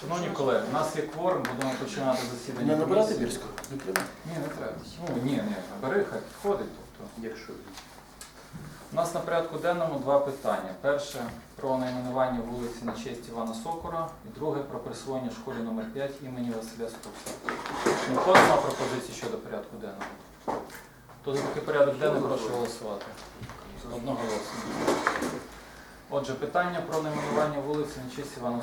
Шановні колеги, у нас є кворум, будемо починати засідання. Не набирати. Бірського? Не треба. Ні, не треба. Ну, ні, ні, набери, хай підходить. Тобто. Якщо. У нас на порядку денному два питання. Перше про найменування вулиці на честь Івана Сокора, і друге про присвоєння школі номер 5 імені Василя. Ніхто не мав пропозиції щодо порядку денного. Хто за такий порядок денний, прошу голосувати. Одноголосно. Отже, питання про найменування вулиці на честь Івана.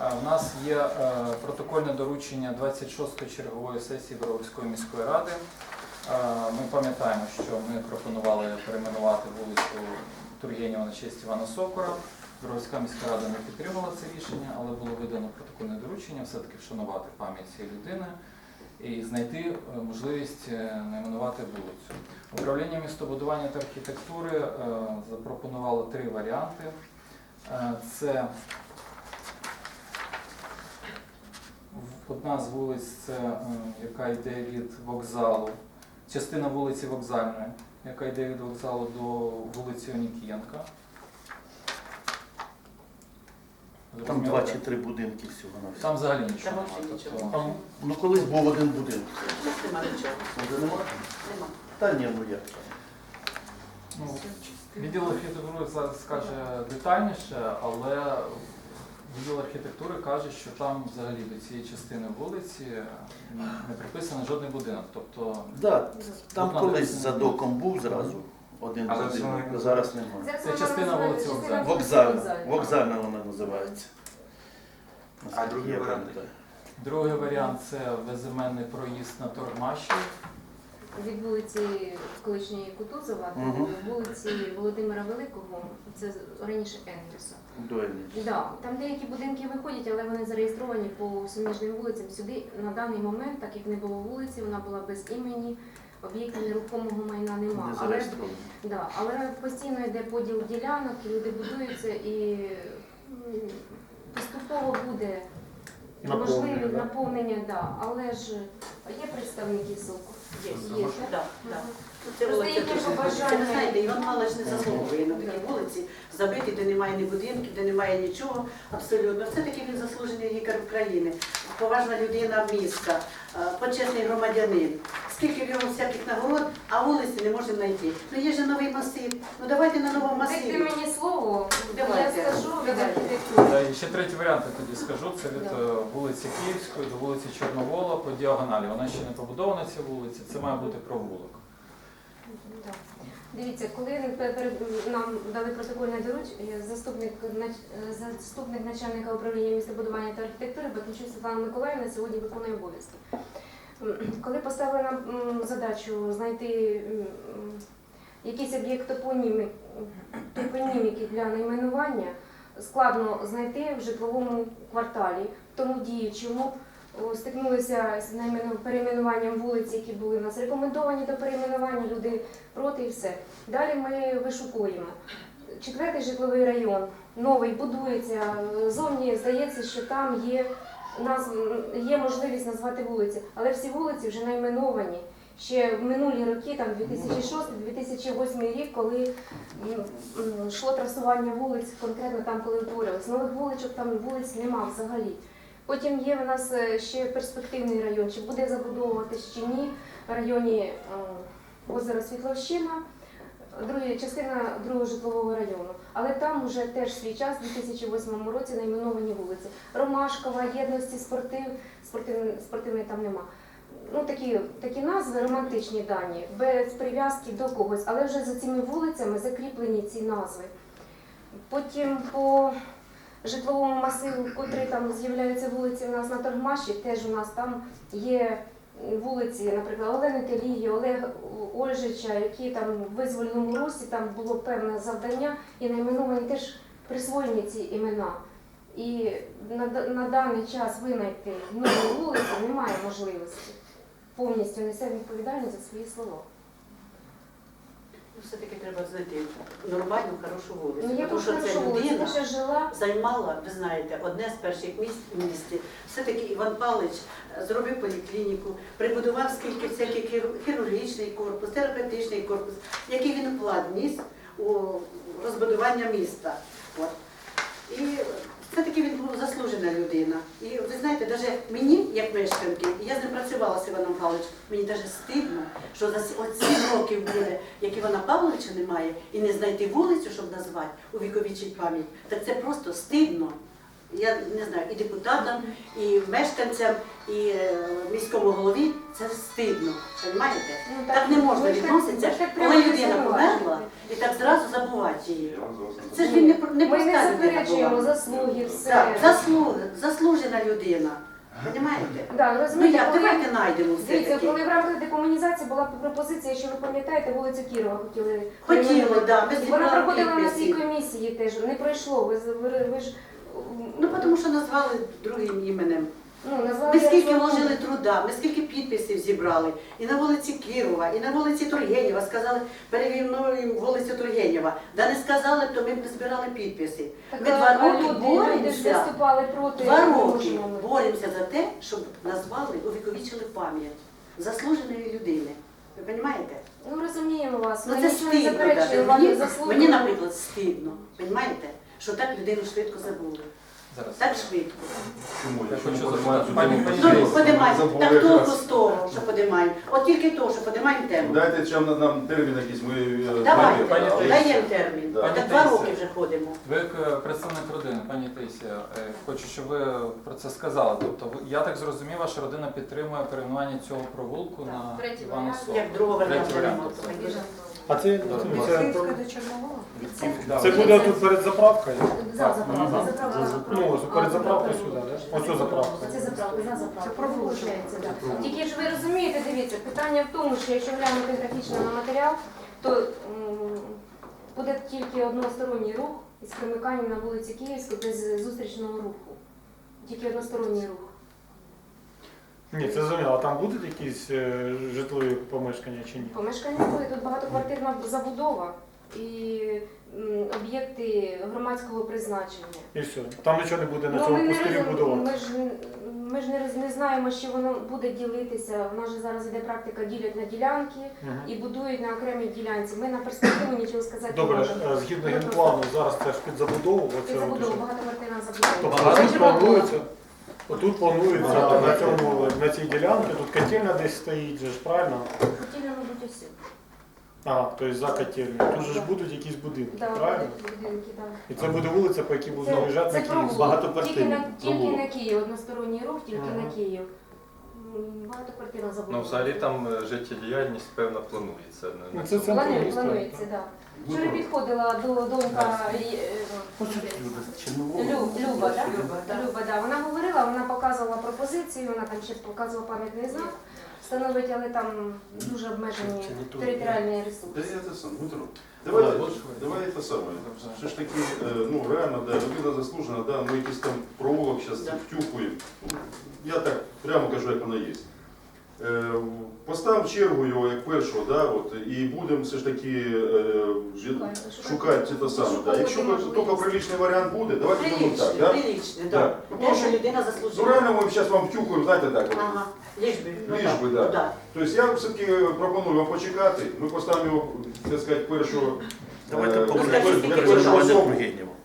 Е, У нас є е, протокольне доручення 26-ї чергової сесії Броварської міської ради. Е, Ми пам'ятаємо, що ми пропонували перейменувати вулицю Тургенєва на честь Івана Сокора. Броварська міська рада не підтримала це рішення, але було видано протокольне доручення все-таки вшанувати пам'ять цієї людини і знайти е, можливість е, найменувати вулицю. Управління містобудування та архітектури е, запропонувало три варіанти. Це одна з вулиць, це, яка йде від вокзалу, частина вулиці Вокзальної, яка йде від вокзалу до вулиці Онікієнка. Там два чи три будинки всього на Там взагалі нічого Там немає. нічого. Тобто, Там, ну колись був один будинок. Нема нічого. Нема? Нема. Та ні, ну як. ну, відділ архітектури зараз скаже детальніше, але відділ архітектури каже, що там взагалі до цієї частини вулиці не приписаний жодний будинок. Тобто Да, там колись за доком був зразу один а зараз немає. Зараз Це вона частина називається вулиці частина Вокзальна. вокзальна. Вокзальна вона називається. А другий Я варіант? пам'ятаю. Другий варіант це безіменний проїзд на Торгмаші. Від вулиці колишньої Кутузова Мгм. до вулиці Володимира Великого, це раніше Енгельса. Дуельний. Да, там деякі будинки виходять, але вони зареєстровані по суміжним вулицям. Сюди на даний момент, так як не було вулиці, вона була без імені, об'єктів нерухомого майна Не. Але, да, але постійно йде поділ ділянок, і люди будуються і м, поступово буде Наповнення, да? наповнення, да. але ж є представники СОКу. Є. Є, Так, Це Просто їхнє побажання. Ви знаєте, Іван Малич не заслуговує на такій вулиці, забиті, де немає ні будинків, де немає нічого абсолютно. Все-таки він заслужений лікар України, поважна людина міста, почесний громадянин. Скільки в нього всяких нагород, а вулиці не можемо знайти. Ну є же новий масив. Ну давайте на новому Дайте мені слово, я скажу від архітектури. І ще третій варіант я тоді скажу. Це від е, вулиці Київської до вулиці Чорновола по діагоналі. Вона ще не побудована ця вулиця. Це має бути провулок. Дивіться, коли нам дали протокольне доручення, заступник заступник начальника управління містобудування та архітектури Батничук Світлана Миколаївна сьогодні виконує обов'язки. Коли поставили нам задачу знайти якийсь об'єкт топоніміки для найменування, складно знайти в житловому кварталі, тому діючому. Стикнулися з перейменуванням вулиць, які були в нас рекомендовані до перейменування, люди проти і все. Далі ми вишукуємо. Четвертий житловий район, новий, будується. Зовні здається, що там є, назв- є можливість назвати вулиці, але всі вулиці вже найменовані. Ще в минулі роки, там 2006-2008 рік, коли йшло трасування вулиць, конкретно там, коли утворилось. Нових вуличок там вулиць нема взагалі. Потім є в нас е, ще перспективний район, чи буде забудовуватись чи ні в районі е, озера Світловщина, друга частина другого житлового району. Але там вже теж свій час, у 2008 році, найменовані вулиці. Ромашкова, єдності, спортив, спортивної, спортивної там нема. Ну, такі, такі назви романтичні дані, без прив'язки до когось, але вже за цими вулицями закріплені ці назви. Потім по житловому масиву, котрий там з'являються вулиці у нас на Торгмаші, теж у нас там є вулиці, наприклад, Олени Телії, Олега Ольжича, які там в визвольному русі там було певне завдання, і найменовані теж присвоєні ці імена. І на, на даний час винайти нову вулицю немає можливості. Повністю несе відповідальність за свої слова. Ну, Все-таки треба знайти нормальну, хорошу вулицю. Ну я тому що ця людина ще жила. займала, ви знаєте, одне з перших місць в місті. Все-таки Іван Павлович е, зробив поліклініку, прибудував скільки всякий хіру- хірургічний корпус, терапевтичний корпус, який він вклад вніс у розбудування міста. От. І все-таки він був заслужена людина. І ви знаєте, навіть мені, як мешканки, я з ним працювала з Іваном Павловичем, мені навіть стидно, що за оці років буде, як Івана Павловича немає, і не знайти вулицю, щоб назвати, у увіковічить пам'ять, так це просто стидно. Я не знаю, і депутатам, і мешканцям, і е, міському голові це стидно. Розумієте? Ну, Так не можна ви ж так- відноситися, ви ж так коли прямо людина інсинуюєте. померла, і так зразу забувати її. Це ж він не, про- не Ми не проста людина заперечуємо була. заслуги, все. Так, заслуг, заслужена людина. Розумієте? Да, Ну розумієте, як, коли- давайте знайдемо Дивіться, все-таки. коли в рамках декомунізації була пропозиція, що ви пам'ятаєте, вулицю Кірова хотіли. Хотіли, перейменувати. да, ми Вона зібрали проходила на цій комісії теж, не пройшло. Ви, з- ви, ви ж Ну, тому що назвали другим іменем. Ну, назвали Ми скільки вложили труда, ми скільки підписів зібрали. І на вулиці Кірова, і на вулиці Тургенєва. Сказали, перейменуємо вулицю Тургенєва. Да не сказали, то ми б не збирали підписи. Так, Ми а два роки люди, люди ж боремося. виступали проти. Два роки боремося за те, щоб назвали, увіковічили пам'ять заслуженої людини. Ви розумієте? Ну розуміємо вас. Ну Ми це нічого не стидно. заперечуємо ваші Мені, заслуги. мені, наприклад, стидно. Розумієте? Що так людину швидко забули. Зараз. Так швидко. Чому? Я хочу запитати, подимаємо пані- пані Ну, Дивіться, подимаємо. Так толку з того, що подимаємо. От тільки то, що подимаємо тему. Дайте чим нам, нам термін якийсь, ми... е, Давайте, пані Таїсія. даємо термін. Да. Пані Так два Таїсія. роки вже ходимо. Ви як е, представник родини, пані Таїсія, е, хочу, щоб ви про це сказали. Тобто, ви- я так зрозумів, ваша родина підтримує перейменування цього провулку на третій Івана варіант. Сокола. Як другого Третій варіанту варіант. А це, це, до Чорнового? Це буде тут перед заправкою? За. Ну, ось перед заправкою сюди, да? Ось цю заправку. Це заправка, за да. Тільки ж ви розумієте, дивіться, питання в тому, що якщо глянути графічно на матеріал, то м, буде тільки односторонній рух із примиканням на вулиці Київську без зустрічного руху. Тільки односторонній рух. Ні, це зрозуміло. А там будуть якісь е, житлові помешкання чи ні? Помешкання були, тут багатоквартирна забудова і м, об'єкти громадського призначення. І все. Там нічого не буде на Ну, цьому пустирі роз- будувати. ми ж, ми ж не, роз- не знаємо, що воно буде ділитися. У нас же зараз іде практика ділять на ділянки Мгм. і будують на окремій ділянці. Ми на перспективу нічого сказати Добре, не можемо. е, згідно генплану, зараз це ж під забудову. Це оце от, забудова, що- багатоквартирна забудова. Тобто Багато тут планується, отут планується Багато на цьому на цій ділянці, тут котельня десь стоїть, же ж правильно? Хотіли, мабуть, усі. Ага, тобто за котельню. Тут же ж будуть якісь будинки, Да, правильно? будуть будинки, да. І це буде вулиця, по якій будуть Це, заїжджати на Київ. провулок. Тільки на, тільки провулок. на Київ, односторонній рух, тільки Ага. на Київ. М, Багатоквартирна забудова. Ну, взагалі там е, життєдіяльність певна планується. Ну, це цьому. Планується, так. Вчора підходила до донька е, Люб, Люба, так? Люба, да. Вона говорила, вона показувала пропозицію, вона там ще показувала пам'ятний знак, встановить, але там дуже обмежені територіальні ресурси. Давайте, Давай, давай це саме. Все ж таки, е, ну реально, да, людина заслужена, да, ми якийсь там провулок зараз втюхуємо. Я так прямо кажу, як воно є. Е, Поставимо чергу його як першого, да, от, і будемо все ж таки е, Шукати- це саме. Да. Якщо тільки приличний варіант буде, давайте зробимо так. Да? приличне, Да. так. Ну, Те, тому що людина Ну реально ми зараз вам втюхуємо, знаєте так. от. Ага, ліж би. ну, Ліж би, да. ну. Тобто я все-таки пропоную вам почекати. Ми поставимо його, так сказати, першого. Давайте е, особу.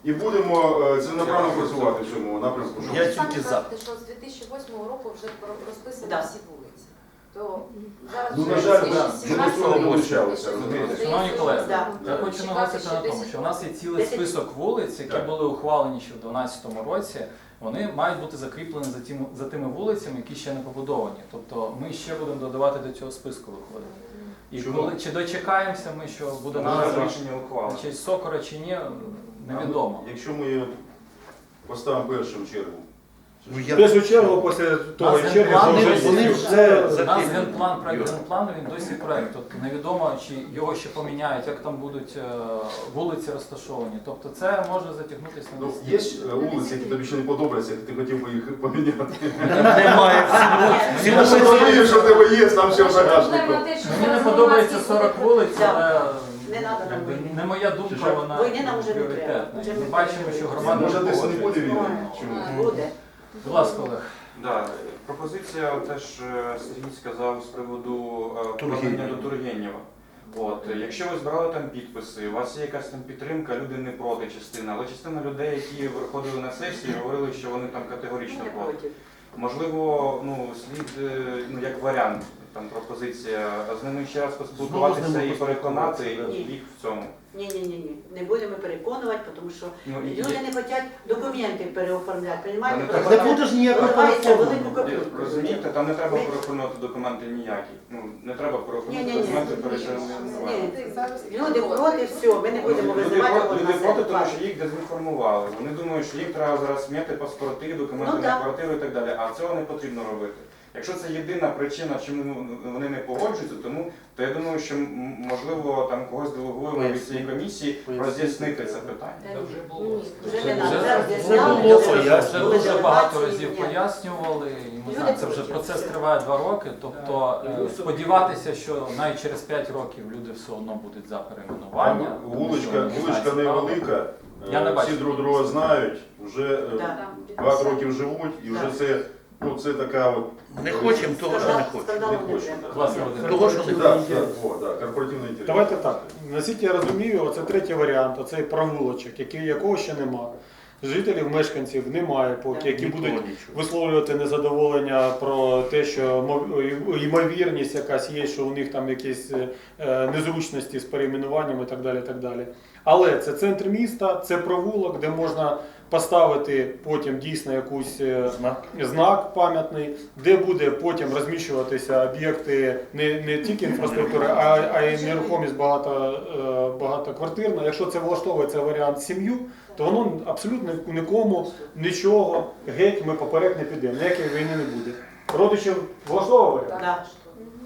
І будемо е, ціленаправно працювати в цьому напрямку. Я тільки за. що з 2008 року вже розписані Да. всі вулиці. То зараз Ну, вже на жаль, да, ми до цього не рік. долучалися, розумієте? Шановні колеги, Да. Я хочу наголосити на тому, що в нас є цілий список вулиць, які Так. були ухвалені ще в 2012 році. Вони мають бути закріплені за тими, за тими вулицями, які ще не побудовані. Тобто ми ще будемо додавати до цього списку виходити. І Чому? коли чи дочекаємося ми, що буде У назва рішення ухвали. чи сокора, чи ні, невідомо. Якщо ми поставимо першим чергу. Ну, В я... першу чергу, після того Нас черги, генплан, вже вони є. вже Це- У нас генплан, проект генплану, він досі проект. Тобто невідомо, чи його ще поміняють, як там будуть е, вулиці розташовані. Тобто це може затягнутися на Ну, 10 є е, вулиці, які тобі ще не подобаються, ти хотів би їх поміняти. Немає всі Я розумію, що в тебе є, там ще в Проблема загашнику. те, що Мені не подобається громадські 40 вулиць, але Не надо нам якби, війни. не моя думка, вона Війни нам вже не треба. пріоритетна. Вже Ми бачимо, що громада Може десь не буде війни? Чому? Буде. Будь ласка, Олег. Да, пропозиція теж Сергій сказав з приводу е, повернення до Тургенєва. От, якщо ви збирали там підписи, у вас є якась там підтримка, люди не проти частина, але частина людей, які виходили на сесії, говорили, що вони там категорично проти. Можливо, ну слід е, ну як варіант, там пропозиція з ними ще раз поспілкуватися і переконати їх в цьому. Ні, ні, ні, ні. Не будемо переконувати, тому що Ну і люди не хочуть документи переоформляти. Понімаєте? не Так не буде ж ніякого Вливається велику копійку. розумієте, там не треба переоформлювати документи ніякі. Ну не треба переоформляти Ні-ні-ні. документи. Люди проти, все, ми не будемо Люди, визивати. проти, люди проти, тому що їх дезінформували. Вони думають, що їх треба зараз м'яти паспорти, документи Ну, на так. квартиру і так далі. А цього не потрібно робити. Якщо це єдина причина, чому вони не погоджуються, тому то я думаю, що можливо там когось делегуємо від цієї комісії роз'яснити це питання. Це вже було. Це дуже багато разів пояснювали, і ми знаємо, це вже процес триває два роки. Тобто е, сподіватися, що навіть через 5 років люди все одно будуть за перейменування. Вуличка, вуличка невелика, Я не е, бачу. всі друг друга знають, вже е, багато років живуть, і вже це, ну, це така от... Не хочемо того, що не хочемо. Не. Того, що не о, да, корпоративний інтерес. Давайте так. Наскільки я розумію, оце третій варіант, оцей провулочок, який, якого ще нема. Жителів, мешканців немає поки, які Нікого будуть нічого. висловлювати незадоволення про те, що мов- ймовірність якась є, що у них там якісь е, незручності з перейменуванням і так далі. так далі. Але це центр міста, це провулок, де можна поставити потім дійсно якусь е, Знак. знак пам'ятний, де буде потім розміщуватися об'єкти не, не тільки інфраструктури, а, а й нерухомість багато, е, багатоквартирна. Якщо це влаштовує цей варіант сім'ю, то воно абсолютно нікому нічого геть ми поперек не підемо. Ніякої війни не буде. Родичів влаштовує? Да.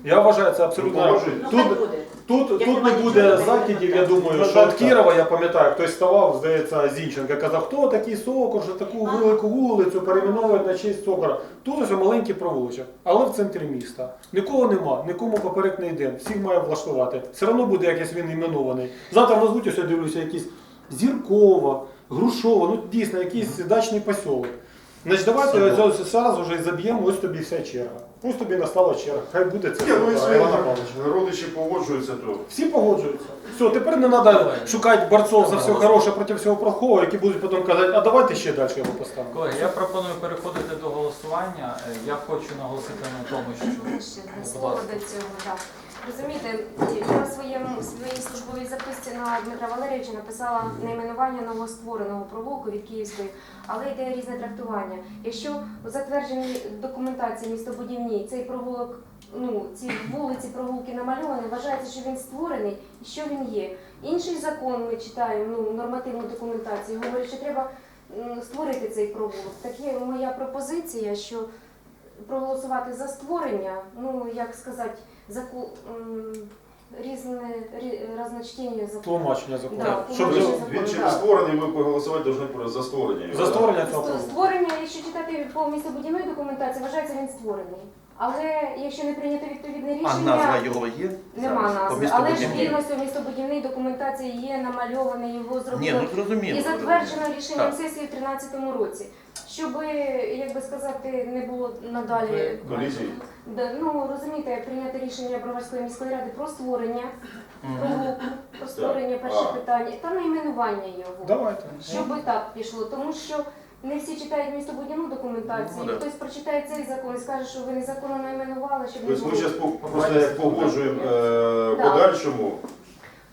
Я вважаю це абсолютно. Погоджуєтесь? Ну, Тут, буде. Тут, тут не буде закидів, я думаю, що так, від. Кірова, я пам'ятаю, хтось ставав, здається, Зінченка, казав, хто такий Сокор, що таку велику вулицю перейменовують на честь Сокора. Тут ось маленький провулочок, але в центрі міста. Нікого нема, нікому поперек не йде, всіх має влаштувати. Все одно буде якийсь він іменований. Завтра назвуть, ось я дивлюся, якийсь Зіркова, Грушова, ну дійсно якийсь дачний посілок. Значить, давайте ось зараз вже і заб'ємо, ось тобі вся черга. Ось тобі настала черга. Хай буде це. Ні, ну, Івана якщо Павловича. родичі погоджуються, то Всі погоджуються. Все, тепер не треба шукати борців за все хороше проти всього плохого, які будуть потім казати, а давайте ще далі його поставимо. Колеги, я пропоную переходити до голосування. Е, Я хочу наголосити на тому, що Ще одне слово до цього, так. Розумієте, я в своєму своїй службовій записці на Дмитра Валерійовича написала найменування новоствореного провулку від Київської, але йде різне трактування. Якщо у затвердженій документації містобудівній цей провулок, ну ці вулиці, провулки намальовані, вважається, що він створений і що він є. Інший закон ми читаємо, ну нормативну документацію, говорить, що треба створити цей провулок. Так є моя пропозиція, що проголосувати за створення, ну як сказати, заку різне рі- закону. Тлумачення закону. Да, Щоб тлумачення за- він чи да. не створений, ми проголосувати повинні про за створення. його, за да? створення цього Ст- Створення, якщо читати по містобудівної документації, вважається він створений. Але якщо не прийнято відповідне А рішення, назва його є? нема зараз? По назви. Але ж містобудівній? він ось у містобудівній документації є намальований, його Ні, зробили ну зрозуміло. і затверджено рішенням Так. сесії в 2013 році. Щоб, як би сказати, не було надалі Колізії. Да, ну розумієте, прийняти рішення Броварської міської ради про створення Мгм. про створення перше А. питання та найменування його. Давайте. Щоб і так пішло, тому що не всі читають містобудівну документацію. Ну, да. Хтось прочитає цей закон і скаже, що ви незаконно найменували, щоб не Тобто ми було зараз просто як погоджуємо е, Да. подальшому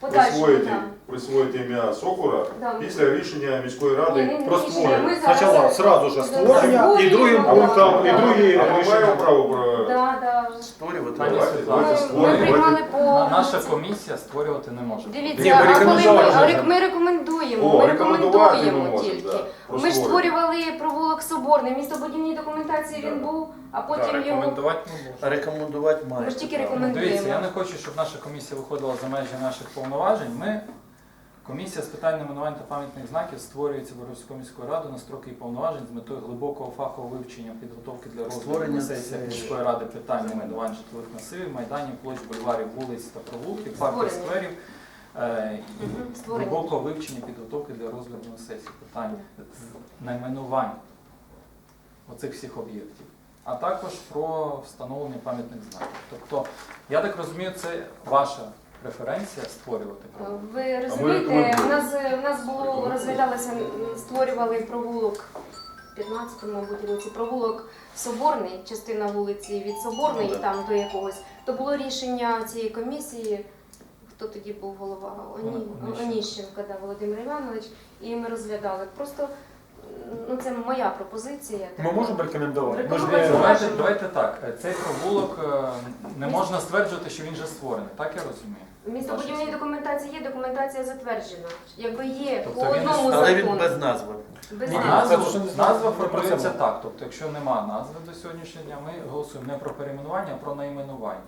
подальшого. присвоїти, да. Присвоїти ім'я Сокора Да. після річення міської Ні, ради. про рішення. створення. Зараз- Спочатку сразу ж створення і другим Створюємо, пунктом, і да. другі А ми маємо рішення. право про Да, да. Створювати. Пані Давайте, Світлана, давайте Ми, ми створюємо. приймали по на- наша комісія створювати не може. Дивіться, ми а коли рекомендували а вже. рек- ми рекомендуємо, О, ми рекомендувати ми рекомендуємо можемо, тільки. да, про Ми ж створення. створювали провулок Соборний, в містобудівній документації він був, а потім його. рекомендувати не можна. Рекомендувати має. Ми ж тільки рекомендуємо. Дивіться, я не хочу, щоб наша комісія виходила за межі наших повноважень. Ми, комісія з питань найменувань та пам'ятних знаків, створюється Боровською міською радою на строки і повноважень з метою глибокого фахового вивчення підготовки для розгляду на сесіях міської ради питань найменувань житлових масивів, майданів, площ, бульварів, вулиць та провулків, парків, скверів. е, і глибокого вивчення підготовки для розгляду на сесії питань найменувань оцих всіх об'єктів, а також про встановлення пам'ятних знаків. Тобто, я так розумію, це ваша преференція створювати провулок. Ви розумієте, у нас у нас було розглядалося, створювали провулок в 15 мабуть, році, провулок Соборний, частина вулиці від Соборної Ну, там до якогось. То було рішення цієї комісії. Хто тоді був голова? Оні... Оніщенко. Оніщенко, да, Володимир Іванович, і ми розглядали. Просто ну, це моя пропозиція. Ми можемо рекомендувати. Давайте, давайте так. е, Цей провулок е, не можна стверджувати, що він вже створений. Так я розумію. Містобудівній документації є, документація затверджена. Якби є Тобто по він одному Але він закону. без назви. Без Ні, назви. назва- це ж назва формується так. Тобто, якщо нема назви до сьогоднішнього дня, ми голосуємо не про перейменування, а про найменування.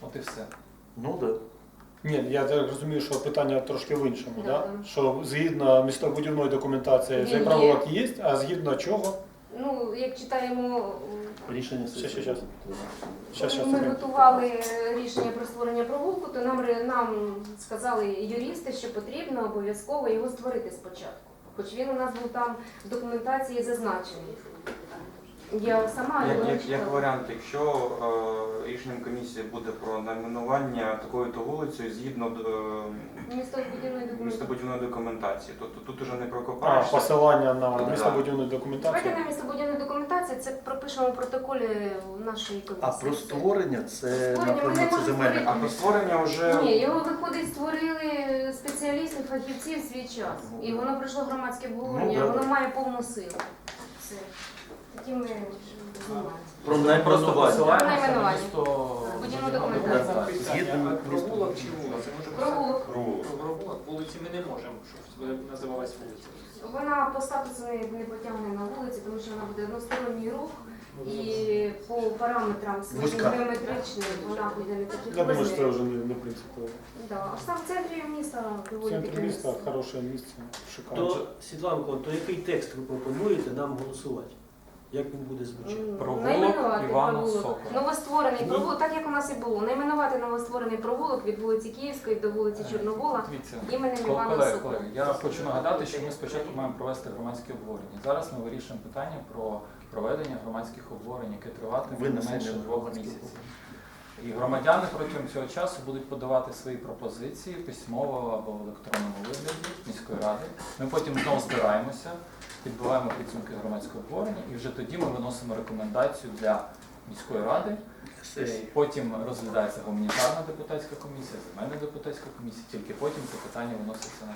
От і все. Ну так. Ні, я так розумію, що питання трошки в іншому, Да, да? що згідно містобудівної документації цей Він провулок є, а згідно чого? Ну, як читаємо, Рішення Ще, ще, ще. Щас, щас, коли ми секунду. готували рішення про створення провулку, то нам, ре- нам сказали юристи, що потрібно обов'язково його створити спочатку. Хоч він у нас був там в документації зазначений. Я сама Як, його як, як варіант, якщо е, рішенням комісії буде про найменування такою-то вулицею згідно е, Містобудівної документації. містобудівної документації, то, то тут уже не А, прокопаєшся. посилання на Да. містобудівну Давайте на містобудівну документацію, це пропишемо в протоколі нашої комісії. А про створення це, Створення ми напевно, це можемо земельне. А про створення вже Ні, його виходить, створили спеціалісти, фахівці в свій час. І воно пройшло громадське обговорення, Ну, да. воно має повну силу. Все. Ми займаємося. Про просто найменування. Будівну документацію. Згідно Провулок чи вулиця? Провулок. Провулок. Вулиці ми не можемо, щоб називалась вулиця. Вона по статусу не, не потягне на вулиці, тому що вона буде односторонній рух. І по параметрам своїм геометричним вона буде не таких Я думаю, що це вже не, не принципово. Да. А сам в центрі міста доволі центрі таке міста хороше місце, шикарно. То, Світланко, то який текст ви пропонуєте нам голосувати? Як він буде звучати? Провулок найменувати Івана провулок. Сокола. Новостворений Ні. провулок, так як у нас і було. Найменувати новостворений провулок від вулиці Київської до вулиці Чорновола Дивіться, іменем Івана Колеги, Сокола. колеги, я хочу нагадати, що ми спочатку маємо провести громадське обговорення. Зараз ми вирішуємо питання про проведення громадських обговорень, яке триватиме не Винесення менше двох місяців. І громадяни протягом цього часу будуть подавати свої пропозиції письмово або в електронному вигляді міської ради. Ми потім знову збираємося, підбиваємо підсумки громадського обговорення, і вже тоді ми виносимо рекомендацію для міської ради. Сесії. Потім розглядається гуманітарна депутатська комісія, земельна депутатська комісія, тільки потім це питання виноситься на.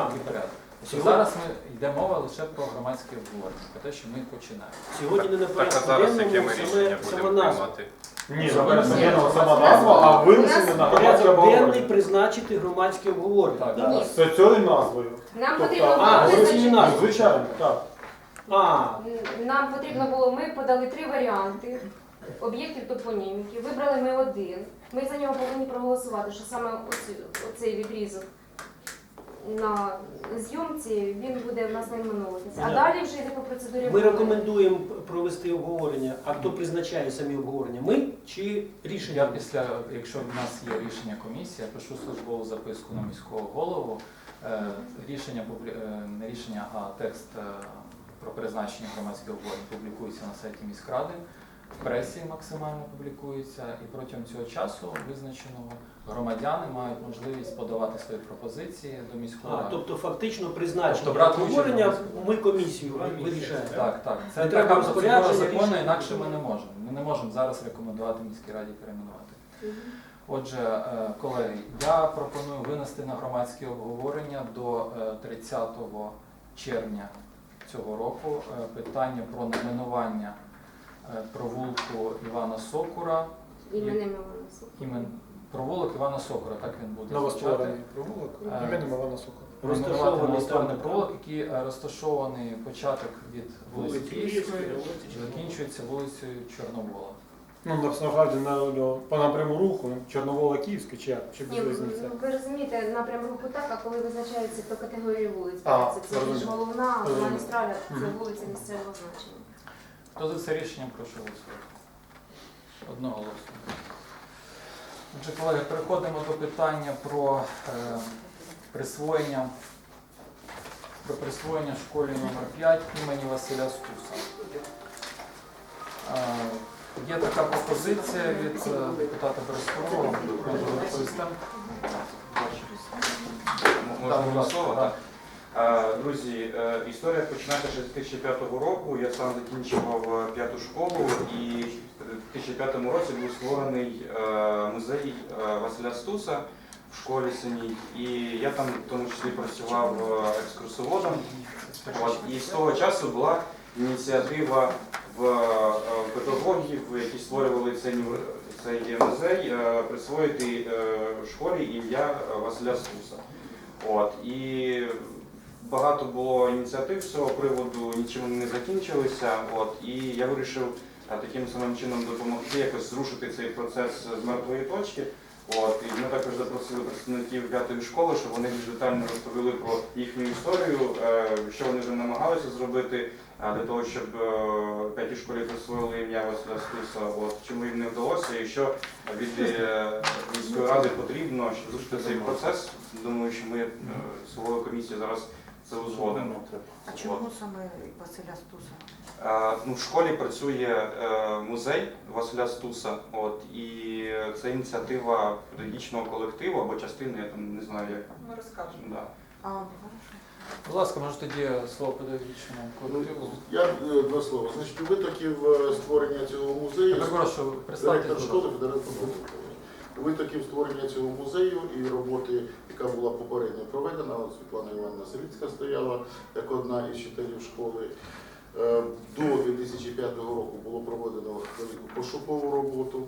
А, Такий порядок. Тобто Сьогодні- зараз ми йде мова лише про громадське обговорення, про те, що ми починаємо. Сьогодні не на Так, а порядку зараз яке денному ми саме, сама будемо назва. приймати? Ні, зараз не сама назва, а винесення на громадське Порядок денний обговорення. призначити громадське обговорення. Так. Да. Ні. З цією назвою. Нам Тобто, потрібно а, було визначити-. Звичайно, так. А, Нам потрібно було, ми подали три варіанти об'єктів топоніміки, вибрали ми один. Ми за нього повинні проголосувати, що саме оці- оцей відрізок на зйомці він буде в нас найменовуватися. А далі вже йде по процедурі. ми обговорення. рекомендуємо провести обговорення. А хто призначає самі обговорення? Ми чи рішення? Я після, якщо в нас є рішення комісії, я пишу службову записку на міського голову. Е, Рішення публі- е, не рішення, а текст е, про призначення громадських обговорень публікується на сайті міськради. В пресі максимально публікується, і протягом цього часу визначеного громадяни мають можливість подавати свої пропозиції до міської А, ради. тобто фактично призначення Тобто брати участь обговорення ми комісію вирішаємо. Так, так. Це Не треба така процедура розпорядження, закону, рішення. інакше ми не можемо. Ми не можемо зараз рекомендувати міській раді перейменувати. Отже, е, колеги, я пропоную винести на громадське обговорення до е, 30 червня цього року е, питання про найменування е, провулку Івана Сокура. Іменем Івана Сокола. Імен провулок Івана Сокура, так він буде Новостворений провулок Е, іменем Івана Сокола. Розташований провулок, який е, розташований початок від вулиці Київської, Чорновола. закінчується вулицею Чорновола. Ну, насправді на, на- по напряму руху Чорновола Київська чи як? Чи Ні, без ну, ви розумієте, напрям руху так, а коли визначається по категорії вулиць, А, це, це більш головна магістраля, це вулиця місцевого значення. Хто за це рішення прошу голосувати? Одноголосно. Отже, колеги, переходимо до питання про е, присвоєння про присвоєння школі номер 5 імені Василя Стуса. Е, Є така пропозиція від е, депутата Березкова, може розповісти. Так, будь ласка, Слово, так. так. Друзі, е, історія починається ще з 2005 року. Я сам закінчував е, п'яту школу і в 2005 році був створений е, музей Василя Стуса в школі синій. І я там в тому числі працював екскурсоводом. І з того часу була ініціатива в педагогів, які створювали цей, музей, присвоїти школі ім'я Василя Стуса. От, і багато було ініціатив з цього приводу, нічим не закінчилися. От, і я вирішив е, таким самим чином допомогти якось зрушити цей процес з мертвої точки. От, і ми також запросили представників п'ятої школи, щоб вони більш детально розповіли про їхню історію, е, що вони вже намагалися зробити е, для того, щоб п'ятій школі присвоїли ім'я Василя Стуса, от, чому їм не вдалося, і що від міської ради потрібно, щоб зрушити цей процес. Думаю, що ми з комісії зараз це узгодимо. А чому саме Василя Стуса? Е, Ну, в школі працює е, музей Василя Стуса, от, і це ініціатива педагогічного колективу або частини, я там не знаю як. Ми розкажемо. Да. А, Будь ласка, може тоді слово педагогічному колективу. Я е, два слова. Значить, у витоків створення цього музею Я прошу, представте. директор школи Федерації. Витоків створення цього музею і роботи, яка була попередньо проведена, от Світлана Івановна Селіцька стояла як одна із вчителів школи. Е, До 2005 року було проведено велику пошукову роботу.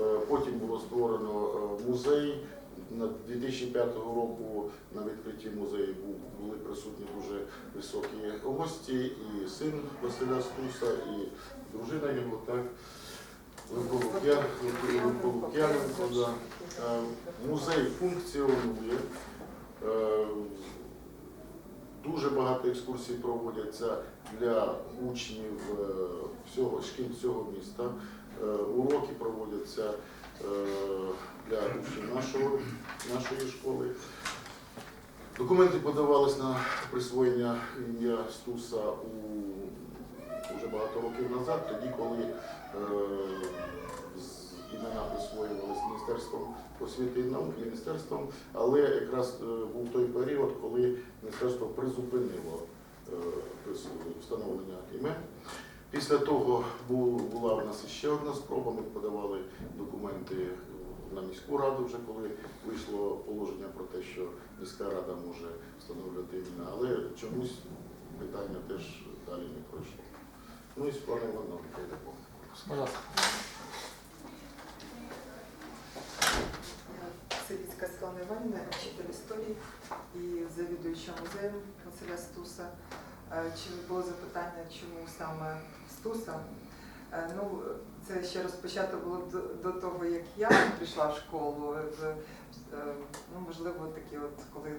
Е, Потім було створено е, музей. На 2005 року на відкритті музею були присутні дуже високі гості, і син Василя Стуса, і дружина його, так, Музей функціонує. Е, Дуже багато екскурсій проводяться для учнів е, всього шкіл всього міста. Е, Уроки проводяться для учнів нашого, нашої школи. Документи подавались на присвоєння ім'я Стуса у вже багато років назад, тоді, коли імена присвоювалися Міністерством освіти і науки, міністерством, але якраз е, був той період, коли міністерство призупинило е, встановлення імен. Після того була в нас ще одна спроба. Ми подавали документи на міську раду, вже коли вийшло положення про те, що міська рада може встановлювати імена, але чомусь питання теж далі не пройшло. Ну і з планом воно йде. Савіцька Світлана Іванівна, вчитель історії і завідуюча музеєм Василя Стуса. Е, Чи було запитання, чому саме Стуса? Е, Ну, це ще розпочато було до, того, як я прийшла в школу. Е, Ну, можливо, такі от коли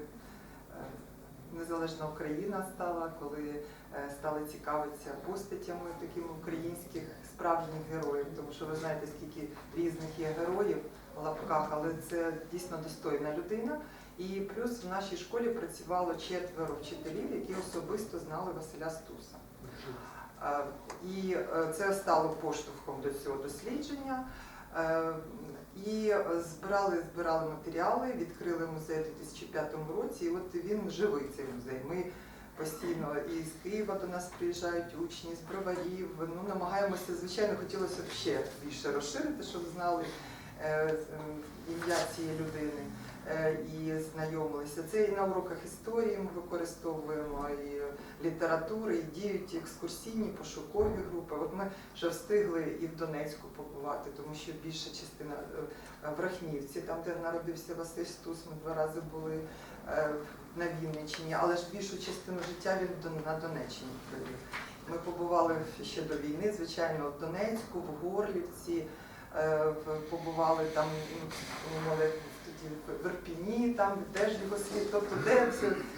незалежна Україна стала, коли е, стали цікавитися постатями такими українських справжніх героїв, тому що ви знаєте, скільки різних є героїв в лапках, але це дійсно достойна людина. І плюс в нашій школі працювало четверо вчителів, які особисто знали Василя Стуса. Е, І е, це стало поштовхом до цього дослідження. Е, І збирали, збирали матеріали, відкрили музей у 2005 році. І от він живий цей музей. Ми постійно і з Києва до нас приїжджають учні, з броварів. Ну, намагаємося, звичайно, хотілося б ще більше розширити, щоб знали е, е, ім'я цієї людини е, і знайомилися. Це і на уроках історії ми використовуємо, і літератури, і діють екскурсійні пошукові групи. От ми вже встигли і в Донецьку побувати, тому що більша частина е, в Рахнівці, там де народився Василь Стус, ми два рази були е, на Вінниччині, але ж більшу частину життя він на Донеччині провів. Ми побували ще до війни, звичайно, в Донецьку, в Горлівці, е, побували там ну, мали тоді в Верпіні, там теж його слід. Тобто, де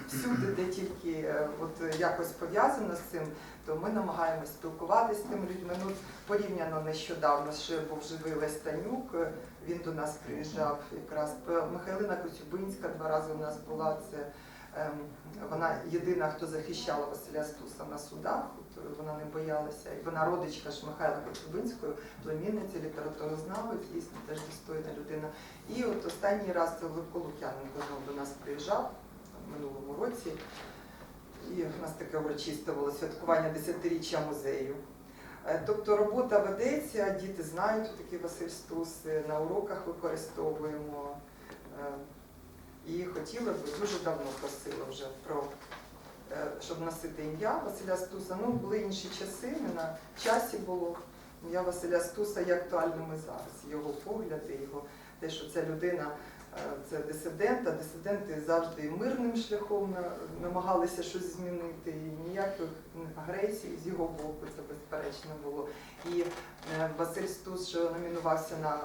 всюди, де тільки е, от якось пов'язано з цим, то ми намагаємось спілкуватися з тими людьми. Ну, порівняно нещодавно ще був живий Лесь Танюк, е, він до нас приїжджав якраз. Михайлина Коцюбинська два рази у нас була. Це вона єдина, хто захищала Василя Стуса на судах. Е, вона не боялася. Вона родичка ж Михайла Коцюбинської, племінниця, літературознавець, дійсно теж достойна людина. І от останній раз Левко Лук'яненко знову до нас приїжджав. в минулому році. І в нас таке урочисте було святкування десятиріччя музею. Е, Тобто робота ведеться, діти знають, такий Василь Стус, е, на уроках використовуємо. І хотіла б, дуже давно просила вже про е, щоб носити ім'я Василя Стуса. Ну, були інші часи, не на часі було. Ім'я Василя Стуса є актуальним і зараз. Його погляди, його те, що ця людина е, це дисидент, а дисиденти завжди мирним шляхом намагалися щось змінити, і ніяких агресій з його боку, це безперечно було. І е, Василь Стус що номінувався на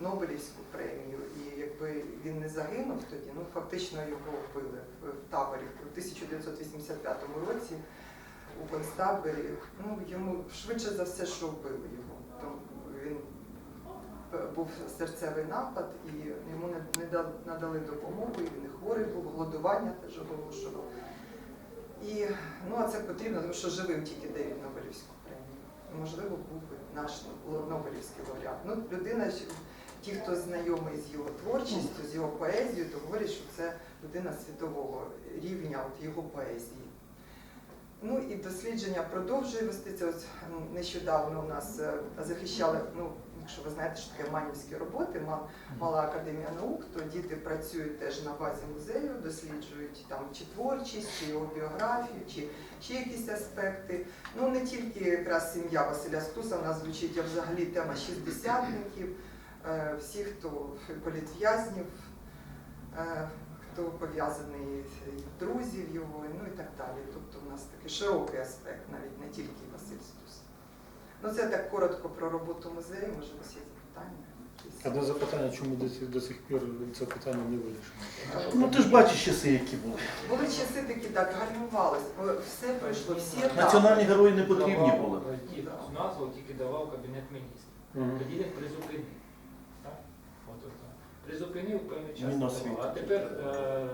Нобелівську премію, і якби він не загинув тоді, ну фактично його вбили в таборі в 1985 році у концтаборі. Ну йому швидше за все, що вбили його. Тому він був серцевий напад, і йому не, надали допомогу, і він і хворий був, голодування теж оголошував. І ну а це потрібно, тому що живим тільки дають Нобелівську премію. Можливо, був би наш Нобелівський лауреат. Ну, людина, ті, хто знайомий з його творчістю, з його поезією, то говорять, що це людина світового рівня от його поезії. Ну і дослідження продовжує вестися. Ось нещодавно у нас е, захищали, ну, якщо ви знаєте, що таке манівські роботи, Мала академія наук, то діти працюють теж на базі музею, досліджують там чи творчість, чи його біографію, чи ще якісь аспекти. Ну не тільки якраз сім'я Василя Стуса, в нас звучить, а взагалі тема шістдесятників, всі, хто політв'язнів, е, хто пов'язаний друзів його, ну і так далі. Тобто у нас такий широкий аспект, навіть не тільки Василь Стус. Ну це так коротко про роботу музею, може у вас є запитання. Одне запитання, чому до сих, до сих пір це питання не вирішено? Ну ти ж бачиш часи, які були. Були часи такі, так, гальмувалось, бо все пройшло, всі етапи. Національні герої не потрібні були. е, ті- Назву тільки давав Кабінет міністрів. Тоді він призупинив. Так? От, от, так. Призупинив певний час. Міносвіти. А тепер е, е,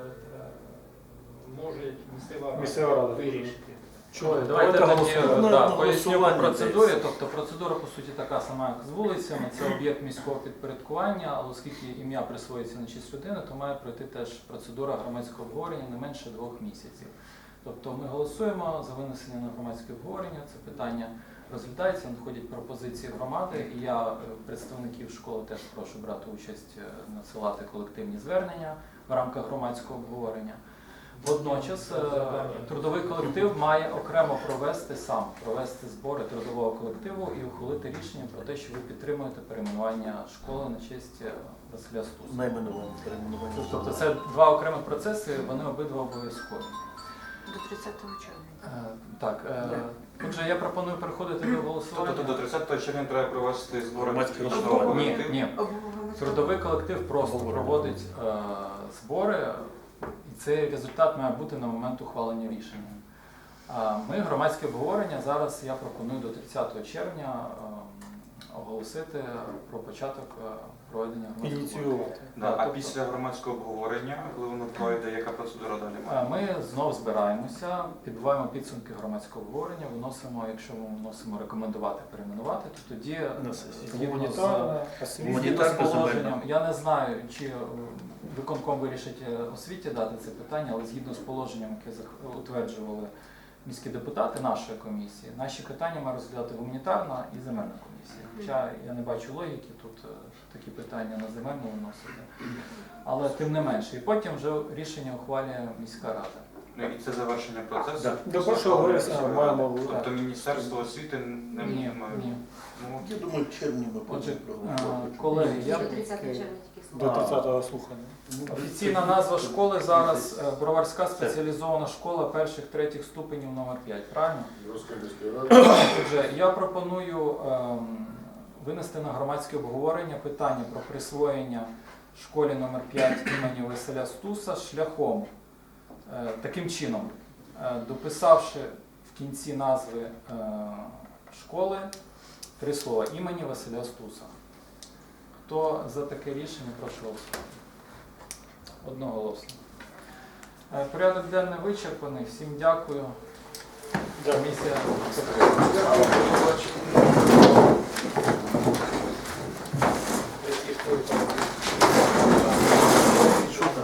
може місцева рада Місцева рада. вирішити. Чого? Давайте Давайте тоді голосуємо. да, поясню по процедурі. десь. Тобто процедура по суті така сама, як з вулицями. Це об'єкт міського підпорядкування, але оскільки ім'я присвоюється на честь людини, то має пройти теж процедура громадського обговорення не менше двох місяців. Тобто ми голосуємо за винесення на громадське обговорення. Це питання розглядається, надходять пропозиції громади, і я е, представників школи теж прошу брати участь, е, надсилати колективні звернення в рамках громадського обговорення. Водночас е, трудовий колектив має окремо провести сам, провести збори трудового колективу і ухвалити рішення про те, що ви підтримуєте перейменування школи на честь Василя Стуса. Найменування перейменування. Тобто це два окремих процеси, вони обидва обов'язкові. До 30 червня. Так, отже, я пропоную переходити до голосування. Тобто до 30 червня треба провести збори публічного голосування. Ні, ні. Трудовий колектив просто проводить е, збори, і цей результат має бути на момент ухвалення рішення. А Ми громадське обговорення зараз я пропоную до 30 червня е, оголосити про початок е, проведення громадського. Ініціювати. Да, а тобто- після громадського обговорення, коли воно пройде, яка процедура далі має? Е, Ми знов збираємося, підбиваємо підсумки громадського обговорення, виносимо, якщо ми вносимо рекомендувати перейменувати, то тоді На сесії. згідно з- Гуманітарна, освіта. Згідно з положенням, я не знаю, чи е, виконком вирішить е, освіті дати це питання, але згідно з положенням, яке зах- утверджували міські депутати нашої комісії, наші питання має розглядати гуманітарна і земельна комісія. Хоча я не бачу логіки тут е, такі питання на земельну виносити. Але тим не менше, і потім вже рішення ухвалює міська рада. Ну і це завершення процесу? Да. До першого вересня маємо Тобто Міністерство освіти не Ні, має? ні. Ну, Я думаю, в червні ми Отже, потім е, проголосуємо. колеги, я До 30 червня тільки до слово. 30-го слухання. Офіційна назва школи зараз е, Броварська спеціалізована школа перших третіх ступенів номер 5 правильно? Отже, я пропоную ем, винести на громадське обговорення питання про присвоєння школі номер 5 імені Василя Стуса шляхом е, таким чином, е, дописавши в кінці назви е, школи три слова імені Василя Стуса. Хто за таке рішення, прошу голосувати. Одноголосно. Порядок денний вичерпаний. Всім дякую. Комісія закрита. Thank you.